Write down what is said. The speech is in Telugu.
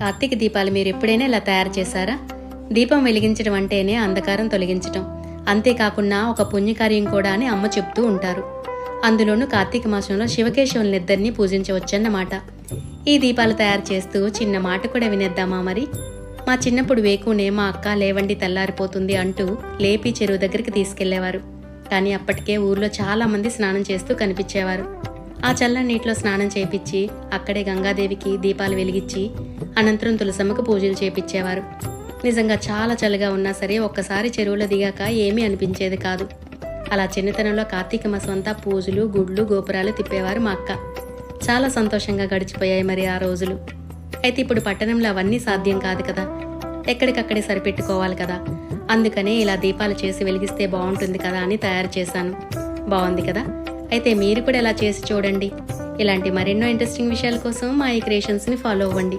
కార్తీక దీపాలు మీరు ఎప్పుడైనా ఇలా తయారు చేశారా? దీపం వెలిగించడం అంటేనే అంధకారం తొలగించటం. అంతేకాకుండా ఒక పుణ్యకార్యం కూడా అని అమ్మ చెప్తూ ఉంటారు. అందులోనూ కార్తీక మాసంలో శివకేశవులనిద్దరినీ పూజించవచ్చన్నమాట. ఈ దీపాలు తయారు చేస్తూ చిన్న మాట కూడా వినేద్దామా మరి? మా చిన్నప్పుడు వేకునే మా అక్క లేవండి తెల్లారిపోతుంది అంటూ లేపి చెరువు దగ్గరికి తీసుకెళ్ళేవారు. కానీ అప్పటికే ఊర్లో చాలామంది స్నానం చేస్తూ కనిపించేవారు. ఆ చల్లని నీటిలో స్నానం చేపించి అక్కడే గంగాదేవికి దీపాలు వెలిగించి అనంతరం తులసమ్మకు పూజలు చేపించేవారు నిజంగా చాలా చలిగా ఉన్నా సరే ఒక్కసారి చెరువులో దిగాక ఏమీ అనిపించేది కాదు. అలా చిన్నతనంలో కార్తీక మాసం అంతా పూజలు గుడ్లు గోపురాలు తిప్పేవారు మా అక్క. చాలా సంతోషంగా గడిచిపోయాయి మరి ఆ రోజులు. అయితే ఇప్పుడు పట్టణంలో అవన్నీ సాధ్యం కాదు కదా. ఎక్కడికక్కడే సరిపెట్టుకోవాలి కదా. అందుకనే ఇలా దీపాలు చేసి వెలిగిస్తే బాగుంటుంది కదా అని తయారు చేశాను. బాగుంది కదా? అయితే మీరు కూడా ఇలా చేసి చూడండి. ఇలాంటి మరెన్నో ఇంట్రెస్టింగ్ విషయాల కోసం మా ఈ క్రియేషన్స్ని ఫాలో అవ్వండి.